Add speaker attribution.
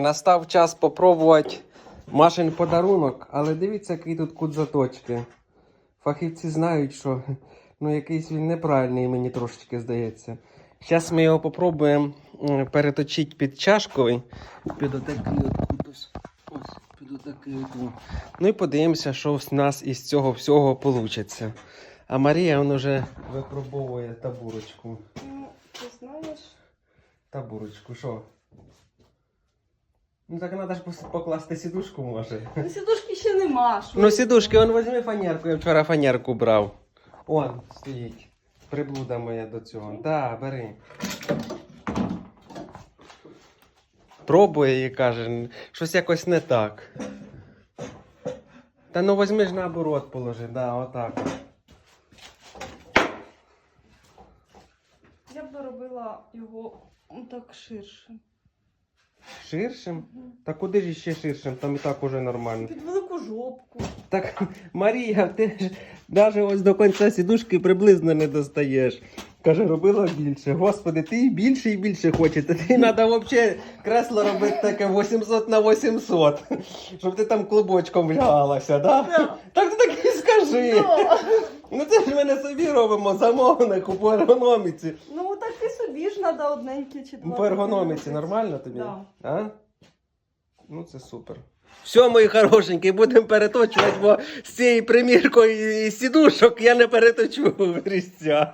Speaker 1: Настав час попробувати Машин подарунок, але дивіться, які тут кут заточки. Фахівці знають, що ну, якийсь він неправильний, мені трошечки здається. Зараз ми його попробуємо переточити під чашковий. Під отакий от кут ось. Ось, під отакий от. Ну і подивимося, що в нас із цього всього вийде. А Марія вона вже випробовує табурочку.
Speaker 2: Ну, ти знаєш.
Speaker 1: Табурочку, що? Ну так треба ж покласти сідушку може.
Speaker 2: Ну, сідушки ще нема. що
Speaker 1: Ну, сідушки, он візьми фанерку, я вчора фанерку брав. Он стоїть. Приблуда моя до цього. Да, бери. Пробує і каже, щось якось не так. Та ну візьми ж наоборот положи, да, отак.
Speaker 2: Я б робила його так ширше.
Speaker 1: Ширшим? Та куди ж ще ширшим? Там і так уже нормально.
Speaker 2: Під велику жопку.
Speaker 1: Так, Марія, ти ж навіть ось до кінця сідушки приблизно не достаєш. Каже, робила більше. Господи, ти і більше і більше хочете. Ти треба взагалі кресло робити таке 800 на 800, щоб ти там клубочком лягалася, да?
Speaker 2: Да.
Speaker 1: Так ти так і скажи.
Speaker 2: Да.
Speaker 1: Ну це ж ми не собі робимо замовнику по ергономіці.
Speaker 2: Ну собі ж треба одненькі чи два.
Speaker 1: По ергономіці нормально тобі?
Speaker 2: Да.
Speaker 1: А? Ну це супер. Все, мої хорошенькі, будемо переточувати, бо з цією приміркою і сідушок я не переточу різця.